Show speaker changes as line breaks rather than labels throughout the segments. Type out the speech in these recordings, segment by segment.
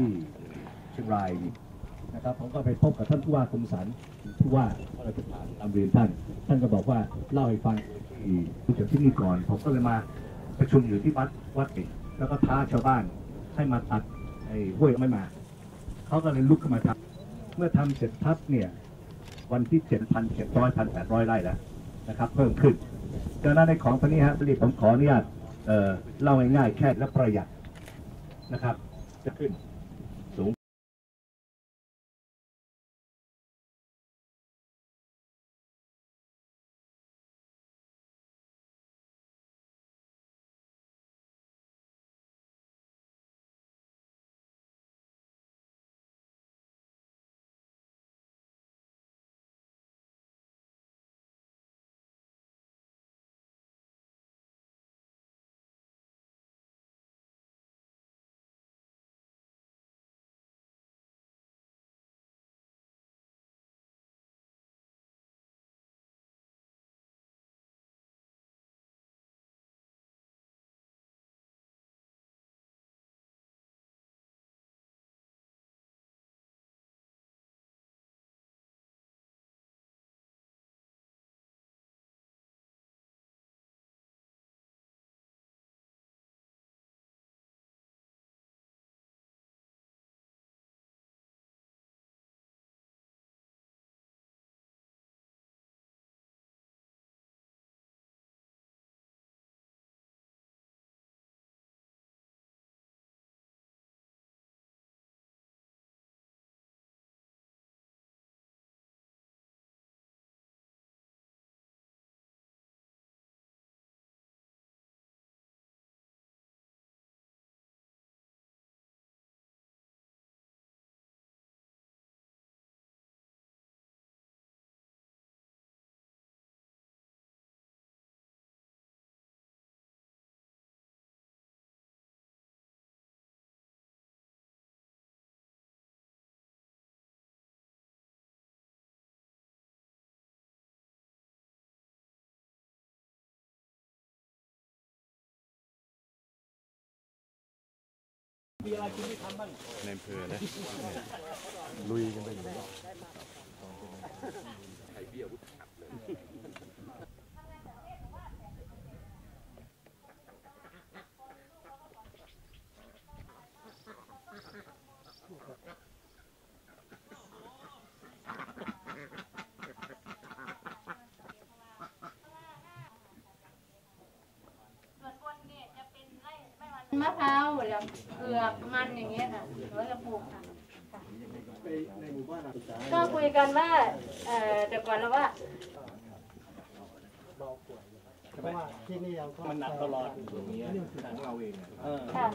ที่เชียงรายนี่นะครับผมก็ไปพบกับท่านผู้ว่าคมสันผู้ว่าก็เลยไปถามนำเรียนท่าน ท่านก็บอกว่าเล่าให้ฟังที่รู้จักที่นี่ก่อน ผมก็เลยมาประชุมอยู่ที่วัดวัดเอกแล้วก็ท้าชาวบ้านให้มาตัดไอ้ห้วยไม่มาเขาก็เลยลุกขึ้นมาทำเมื่อทำเสร็จพับเนี่ยวันที่เจ็ดพันเจ็ดร้อยพันแปดร้อยไร่แล้วนะครับ เพิ่มขึ้นดังนั้นในของพวกนี้ฮะผลิตผมขออนุญาตเอ่อเล่าง่ายๆแค่และประหยัดนะครับ จะขึ้น
ในอำเภอนะลุยกันไปอยู่
มะพร้าวแล้วเผือกมันอย่างเงี้ยค่ะเราจะปลูกค่ะก็คุยกันว่าเอ่อแต่ก่อนแล้วว่า
มันหนักตลอดอย่างเงี้ยของเราเองเออ
ค่ะ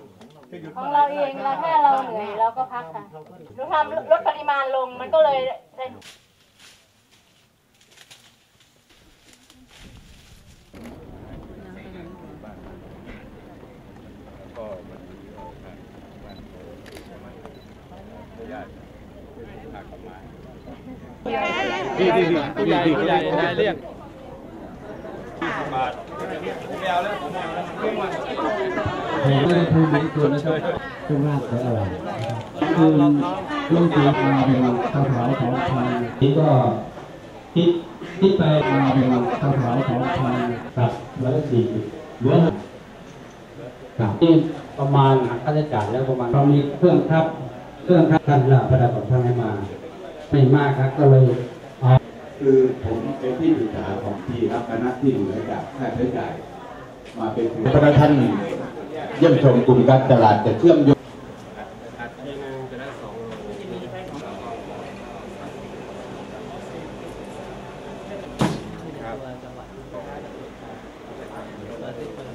จะหยุด
ของเราเองเราแค่เราเหนื่อยเราก็พักค่ะเราทำลดปริมาณลงมันก็เลยได้
ก็ มันเอาทางบ้านเขาญาติพากลับมา
ดีดีดีผู้ใหญ่ผู้ใหญ่นายเรียก
ผมก็จะพูดในตัวนะครับช่วงแรกของเราคือลงตีมาเป็นข้าวเผาของพันนี่ก็คิดคิดไปมาเป็นข้าวเผาของพันกับร้อสี่เหลือ ครับที่ประมาณหักค่าใช้จ่ายแล้วประมาณเรามีเครื่องครับเครื่องครับท่านละประดับของท่านให้มา ไม่มากครับก็เลยเอา
คือผมเป็นที่ปรึกษาของที่รับคณะที่เหลือจากค่าใช้จ่าย มาเป็นพระท่านเยี่ยมชมกลุ่มการตลาดจะเชื่อมโยง
ค